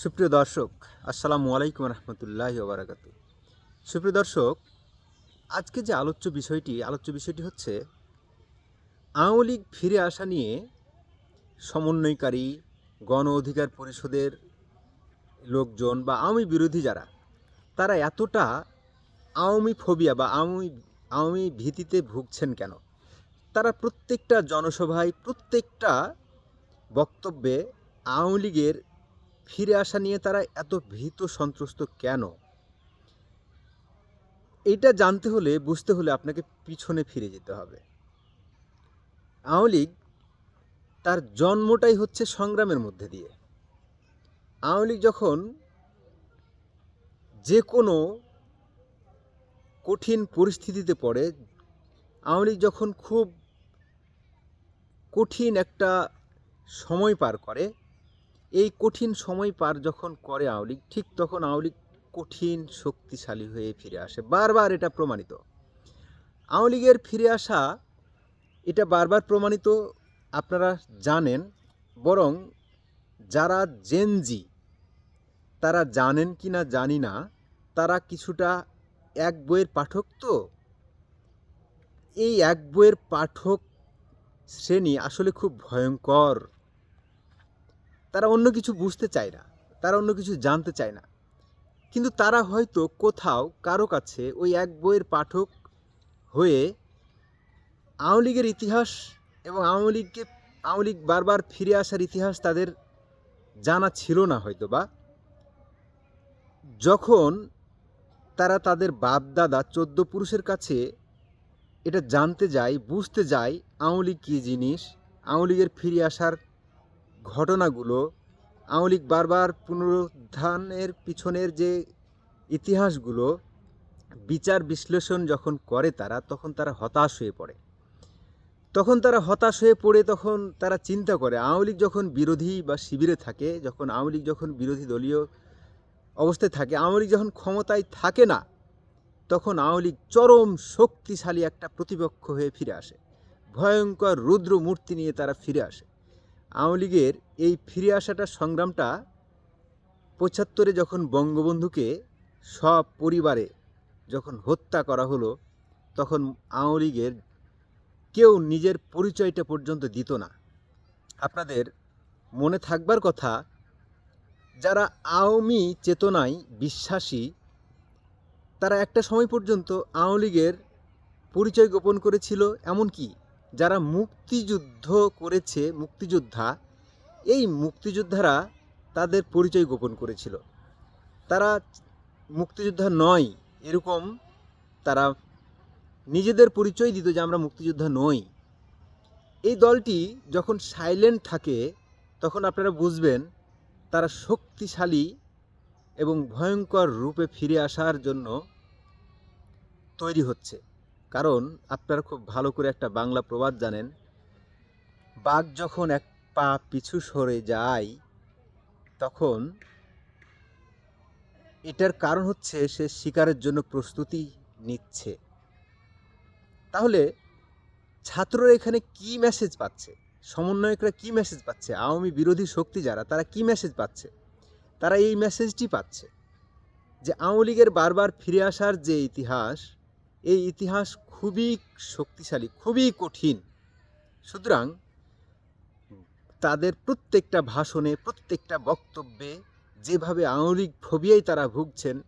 সুপ্রিয় দর্শক, আসসালামু আলাইকুম রহমতুল্লাহ ওবরাকাতু। সুপ্রিয় দর্শক, আজকে যে আলোচ্য বিষয়টি আলোচ্য বিষয়টি হচ্ছে আওয়ামী লীগ ফিরে আসা নিয়ে সমন্বয়কারী, গণ অধিকার পরিষদের লোকজন বা আওয়ামী বিরোধী যারা, তারা এতটা আওয়ামী ফোবিয়া বা আওয়ামী আওয়ামী ভীতিতে ভুগছেন কেন? তারা প্রত্যেকটা জনসভায় প্রত্যেকটা বক্তব্যে আওয়ামী লীগের ফিরে আসা নিয়ে তারা এত ভীত সন্ত্রস্ত কেন? এটা জানতে হলে, বুঝতে হলে আপনাকে পিছনে ফিরে যেতে হবে। আওয়ামী লীগ তার জন্মটাই হচ্ছে সংগ্রামের মধ্যে দিয়ে। আওয়ামী লীগ যখন যে কোনো কঠিন পরিস্থিতিতে পড়ে, আওয়ামী লীগ যখন খুব কঠিন একটা সময় পার করে এই কঠিন সময় পার যখন করে আওয়ামী লীগ, ঠিক তখন আওয়ামী লীগ কঠিন, শক্তিশালী হয়ে ফিরে আসে। বারবার এটা প্রমাণিত। আওয়ামী লীগের ফিরে আসা, এটা বারবার প্রমাণিত, আপনারা জানেন, বরং যারা জেনজি তারা জানেন কি না জানি না, তারা কিছুটা এক বইয়ের পাঠক তো। এই এক বইয়ের পাঠক শ্রেণি আসলে খুব ভয়ঙ্কর। তারা অন্য কিছু বুঝতে চায় না, তারা অন্য কিছু জানতে চায় না। কিন্তু তারা হয়তো কোথাও কারও কাছে ওই এক বইয়ের পাঠক হয়ে আওয়ামী লীগের ইতিহাস এবং আওয়ামী লীগকে, আওয়ামী লীগ বারবার ফিরে আসার ইতিহাস তাদের জানা ছিল না হয়তো বা। যখন তারা তাদের বাপ দাদা চোদ্দ পুরুষের কাছে এটা জানতে যায়, বুঝতে যায় আওয়ামী লীগ কী জিনিস, আওয়ামী লীগের ফিরে আসার ঘটনাগুলো আওয়ামী লীগ বারবার পুনরুত্থানের পিছনের যে ইতিহাসগুলো, বিচার বিশ্লেষণ যখন করে তারা, তখন তারা হতাশ হয়ে পড়ে। তখন তারা হতাশ হয়ে পড়ে, তখন তারা চিন্তা করে, আওয়ামী লীগ যখন বিরোধী বা শিবিরে থাকে, যখন আওয়ামী লীগ যখন বিরোধী দলীয় অবস্থায় থাকে, আওয়ামী লীগ যখন ক্ষমতায় থাকে না, তখন আওয়ামী লীগ চরম শক্তিশালী একটা প্রতিপক্ষ হয়ে ফিরে আসে। ভয়ঙ্কর রুদ্র মূর্তি নিয়ে তারা ফিরে আসে। আওয়ামী লীগের এই ফিরে আসাটা সংগ্রামটা পঁচাত্তরে যখন বঙ্গবন্ধুকে সব পরিবারে যখন হত্যা করা হলো, তখন আওয়ামী লীগের কেউ নিজের পরিচয়টা পর্যন্ত দিত না। আপনাদের মনে থাকবার কথা, যারা আওয়ামী চেতনায় বিশ্বাসী, তারা একটা সময় পর্যন্ত আওয়ামী লীগের পরিচয় গোপন করেছিল, এমনকি যারা মুক্তিযুদ্ধ করেছে, মুক্তিযোদ্ধা, এই মুক্তিযোদ্ধারা তাদের পরিচয় গোপন করেছিল। তারা মুক্তিযোদ্ধা নয়, এরকম তারা নিজেদের পরিচয় দিত যে আমরা মুক্তিযোদ্ধা নই। এই দলটি যখন সাইলেন্ট থাকে, তখন আপনারা বুঝবেন তারা শক্তিশালী এবং ভয়ঙ্কর রূপে ফিরে আসার জন্য তৈরি হচ্ছে। কারণ আপনারা খুব ভালো করে একটা বাংলা প্রবাদ জানেন। বাঘ যখন এক পা পিছু সরে যায়, তখন এটার কারণ হচ্ছে সে শিকারের জন্য প্রস্তুতি নিচ্ছে। তাহলে ছাত্ররা এখানে কি মেসেজ পাচ্ছে? সমন্বয়করা কি মেসেজ পাচ্ছে? আওয়ামী বিরোধী শক্তি যারা, তারা কি মেসেজ পাচ্ছে? তারা এই মেসেজটি পাচ্ছে যে আওয়ামী লীগের বারবার ফিরে আসার যে ইতিহাস, এই ইতিহাস খুবই শক্তিশালী, খুবই কঠিন। সুতরাং তাদের প্রত্যেকটা ভাষণে, প্রত্যেকটা বক্তব্যে যেভাবে আওয়ামী লীগ ফোবিয়ায় তারা ভুগছেন,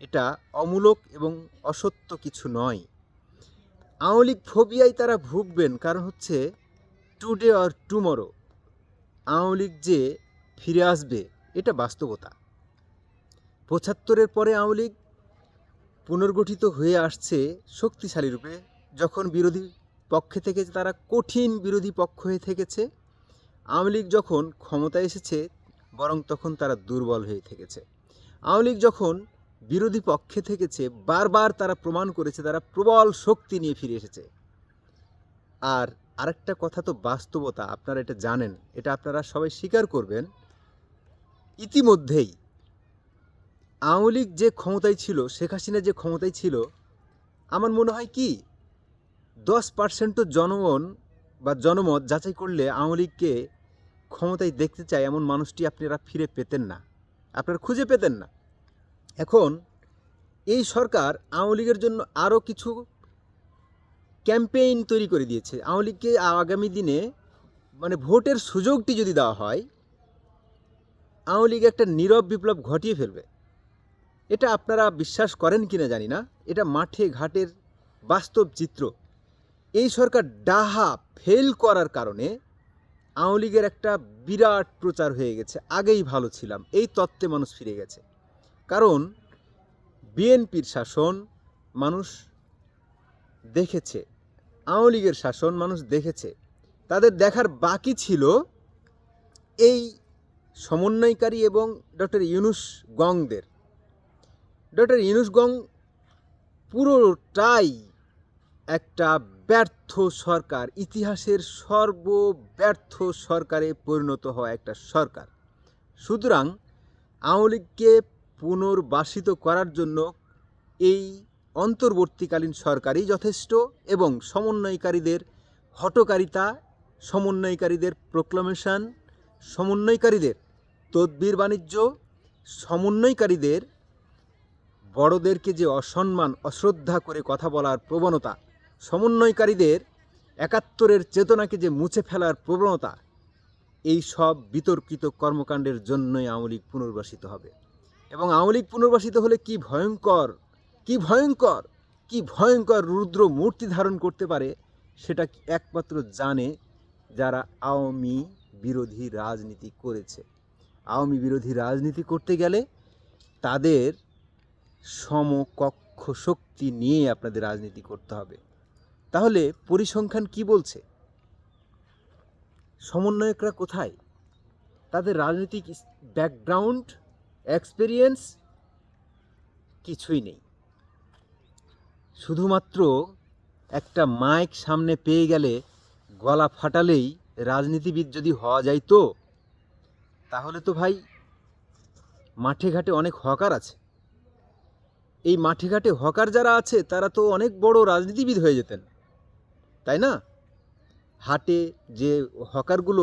এটা অমূলক এবং অসত্য কিছু নয়। আওয়ামী লীগ ফোবিয়ায় তারা ভুগবেন কারণ হচ্ছে টুডে অর টুমরো। লীগ যে ফিরে আসবে, এটা বাস্তবতা। পঁচাত্তরের পরে আওয়ামী পুনর্গঠিত হয়ে আসছে শক্তিশালী রূপে। যখন বিরোধী পক্ষে থেকে তারা কঠিন বিরোধী পক্ষ হয়ে থেকেছে, আওয়ামী লীগ যখন ক্ষমতায় এসেছে, বরং তখন তারা দুর্বল হয়ে থেকেছে। আওয়ামী লীগ যখন বিরোধী পক্ষে থেকেছে, বারবার তারা প্রমাণ করেছে, তারা প্রবল শক্তি নিয়ে ফিরে এসেছে। আর আরেকটা কথা তো বাস্তবতা, আপনারা এটা জানেন, এটা আপনারা সবাই স্বীকার করবেন। ইতিমধ্যেই আওয়ামী লীগ যে ক্ষমতায় ছিল, শেখ হাসিনা যে ক্ষমতায় ছিল, আমার মনে হয় কি, দশ পার্সেন্টও জনগণ বা জনমত যাচাই করলে আওয়ামী লীগকে ক্ষমতায় দেখতে চায় এমন মানুষটি আপনারা ফিরে পেতেন না। আপনারা খুঁজে পেতেন না। এখন এই সরকার আওয়ামী লীগের জন্য আরও কিছু ক্যাম্পেইন তৈরি করে দিয়েছে। আওয়ামী লীগকে আগামী দিনে মানে ভোটের সুযোগটি যদি দেওয়া হয়, আওয়ামী লীগ একটা নীরব বিপ্লব ঘটিয়ে ফেলবে। এটা আপনারা বিশ্বাস করেন কি না জানি না, এটা মাঠে ঘাটের বাস্তব চিত্র। এই সরকার ডাহা ফেল করার কারণে আওয়ামী লীগের একটা বিরাট প্রচার হয়ে গেছে, আগেই ভালো ছিলাম, এই তত্ত্বে মানুষ ফিরে গেছে। কারণ বিএনপির শাসন মানুষ দেখেছে, আওয়ামী লীগের শাসন মানুষ দেখেছে। তাদের দেখার বাকি ছিল এই সমন্বয়কারী এবং ডক্টর ইউনুস গংদের। ডক্টর ইউনুস গং পুরোটাই একটা ব্যর্থ সরকার, ইতিহাসের সর্বব্যর্থ সরকারে পরিণত হওয়া একটা সরকার। সুতরাং আওয়ামী লীগকে পুনর্বাসিত করার জন্য এই অন্তর্বর্তীকালীন সরকারই যথেষ্ট এবং সমন্বয়কারীদের হটকারিতা সমন্বয়কারীদের প্রোক্লামেশন সমন্বয়কারীদের তদ্বির বাণিজ্য, সমন্বয়কারীদের বড়দেরকে যে অসম্মান, অশ্রদ্ধা করে কথা বলার প্রবণতা, সমন্বয়কারীদের একাত্তরের চেতনাকে যে মুছে ফেলার প্রবণতা, এই সব বিতর্কিত কর্মকাণ্ডের জন্যই আওয়ামী লীগ পুনর্বাসিত হবে। এবং আওয়ামী লীগ পুনর্বাসিত হলে কি ভয়ঙ্কর কি ভয়ঙ্কর কি ভয়ঙ্কর রুদ্র মূর্তি ধারণ করতে পারে, সেটা একমাত্র জানে যারা আওয়ামী বিরোধী রাজনীতি করেছে। আওয়ামী বিরোধী রাজনীতি করতে গেলে তাদের সমকক্ষ শক্তি নিয়ে আপনাদের রাজনীতি করতে হবে। তাহলে পরিসংখ্যান কি বলছে? সমন্বয়করা কোথায়? তাদের রাজনৈতিক ব্যাকগ্রাউন্ড এক্সপেরিয়েন্স কিছুই নেই। শুধুমাত্র একটা মাইক সামনে পেয়ে গেলে গলা ফাটালেই রাজনীতিবিদ যদি হওয়া যায় তো তাহলে তো ভাই মাঠে ঘাটে অনেক হকার আছে। এই মাঠে ঘাটে হকার যারা আছে, তারা তো অনেক বড় রাজনীতিবিদ হয়ে যেতেন। তাই না? হাটে যে হকারগুলো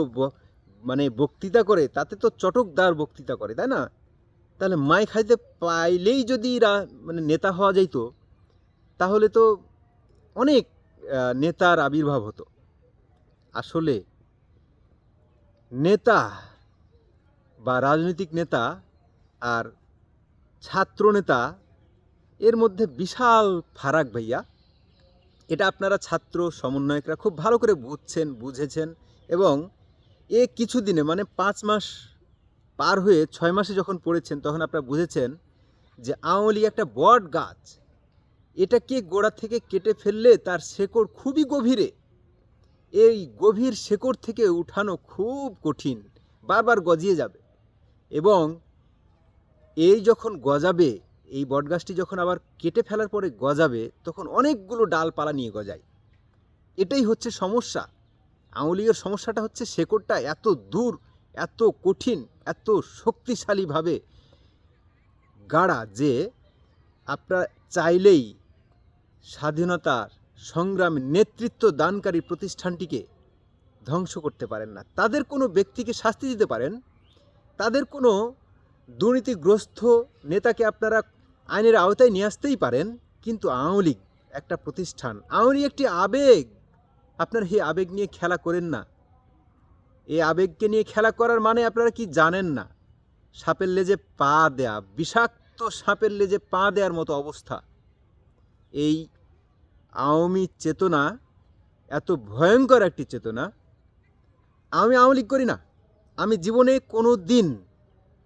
মানে বক্তৃতা করে, তাতে তো চটকদার বক্তৃতা করে, তাই না? তাহলে মাই খাইতে পাইলেই যদি মানে নেতা হওয়া যাইতো, তাহলে তো অনেক নেতার আবির্ভাব হতো। আসলে নেতা বা রাজনৈতিক নেতা আর ছাত্র নেতা এর মধ্যে বিশাল ফারাক ভাইয়া। এটা আপনারা ছাত্র সমন্বয়করা খুব ভালো করে বুঝছেন, বুঝেছেন এবং এ কিছুদিনে মানে পাঁচ মাস পার হয়ে ছয় মাসে যখন পড়েছেন তখন আপনারা বুঝেছেন যে আওয়ামী একটা বট গাছ। এটাকে গোড়া থেকে কেটে ফেললে তার শেকড় খুবই গভীরে। এই গভীর শেকড় থেকে উঠানো খুব কঠিন, বারবার গজিয়ে যাবে এবং এই যখন গজাবে এই বটগাছটি যখন আবার কেটে ফেলার পরে গজাবে, তখন অনেকগুলো ডালপালা নিয়ে গজায়। এটাই হচ্ছে সমস্যা। লীগের সমস্যাটা হচ্ছে শেকড়টা এত দূর, এত কঠিন, এত শক্তিশালীভাবে গাড়া যে আপনারা চাইলেই স্বাধীনতার সংগ্রামে নেতৃত্ব দানকারী প্রতিষ্ঠানটিকে ধ্বংস করতে পারেন না। তাদের কোনো ব্যক্তিকে শাস্তি দিতে পারেন, তাদের কোনো দুর্নীতিগ্রস্ত নেতাকে আপনারা আইনের আওতায় নিয়ে আসতেই পারেন, কিন্তু আওয়ামী লীগ একটা প্রতিষ্ঠান। আওয়ামী লীগ একটি আবেগ। আপনার এই আবেগ নিয়ে খেলা করেন না। এই আবেগকে নিয়ে খেলা করার মানে আপনারা কি জানেন না? সাপের লেজে পা দেয়া, বিষাক্ত সাপের লেজে পা দেওয়ার মতো অবস্থা। এই আওয়ামী চেতনা এত ভয়ঙ্কর একটি চেতনা। আমি আওয়ামী লীগ করি না। আমি জীবনে কোনো দিন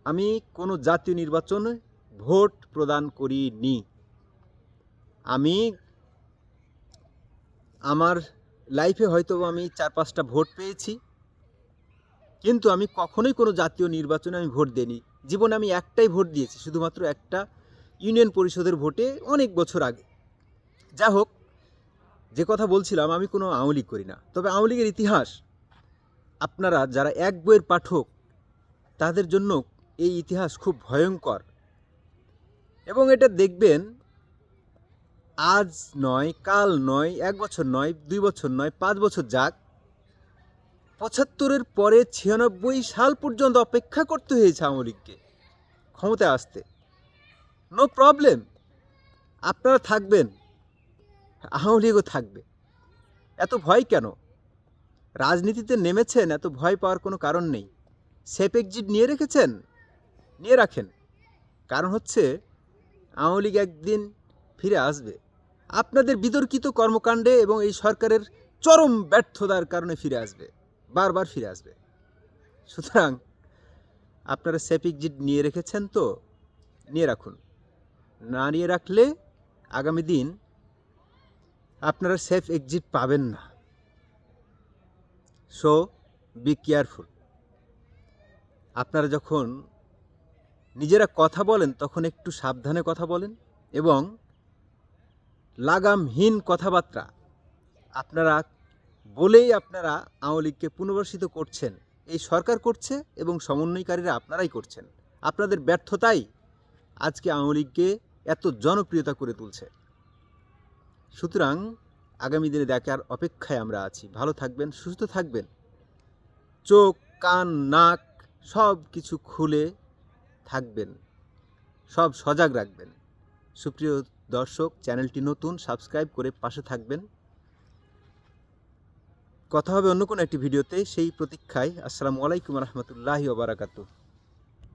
আমি কোনো জাতীয় নির্বাচনে ভোট প্রদান করিনি। আমি আমার লাইফে হয়তো আমি চার, পাঁচটা ভোট পেয়েছি। কিন্তু আমি কখনোই কোনো জাতীয় নির্বাচনে আমি ভোট দিইনি। জীবনে আমি একটাই ভোট দিয়েছি, শুধুমাত্র একটা ইউনিয়ন পরিষদের ভোটে অনেক বছর আগে। যা হোক, যে কথা বলছিলাম আমি কোনো আওয়ামী করি না। তবে আওয়ামী লীগের ইতিহাস, আপনারা যারা এক বইয়ের পাঠক, তাদের জন্য এই ইতিহাস খুব ভয়ঙ্কর। এবং এটা দেখবেন, আজ নয়, কাল নয়, এক বছর নয়, দুই বছর নয়, পাঁচ বছর যাক, পঁচাত্তরের পরে ছিয়ানব্বই সাল পর্যন্ত অপেক্ষা করতে হয়েছে আওয়ামী ক্ষমতায় আসতে। নো প্রবলেম আপনারা থাকবেন, আওয়ামী থাকবে। এত ভয় কেন? রাজনীতিতে নেমেছেন, এত ভয় পাওয়ার কোনো কারণ নেই। সেফ এক্সিট নিয়ে রেখেছেন, নিয়ে রাখেন। কারণ হচ্ছে আওয়ামী লীগ একদিন ফিরে আসবে। আপনাদের বিতর্কিত কর্মকাণ্ডে এবং এই সরকারের চরম ব্যর্থতার কারণে ফিরে আসবে, বারবার ফিরে আসবে। সুতরাং আপনারা সেফ এক্সিট নিয়ে রেখেছেন তো, নিয়ে রাখুন। না নিয়ে রাখলে আগামী দিন আপনারা সেফ এক্সিট পাবেন না। So, be careful. আপনারা যখন নিজেরা কথা বলেন, তখন একটু সাবধানে কথা বলেন এবং লাগামহীন কথাবার্তা আপনারা বলেই আপনারা আওয়ামী লীগকে পুনর্বাসিত করছেন। এই সরকার করছে এবং সমন্বয়কারীরা আপনারাই করছেন। আপনাদের ব্যর্থতাই আজকে আওয়ামী লীগকে এত জনপ্রিয়তা করে তুলছে। সুতরাং আগামী দিনে দেখার অপেক্ষায় আমরা আছি। ভালো থাকবেন, সুস্থ থাকবেন। চোখ, কান, নাক সব কিছু খুলে থাকবেন। সব সজাগ রাখবেন। সুপ্রিয় দর্শক, চ্যানেলটি নতুন, সাবস্ক্রাইব করে পাশে থাকবেন। কথা হবে অন্য কোনো একটি ভিডিওতে। সেই প্রতীক্ষায় আসসালামু আলাইকুম রহমতুল্লাহি ওবরাকাতু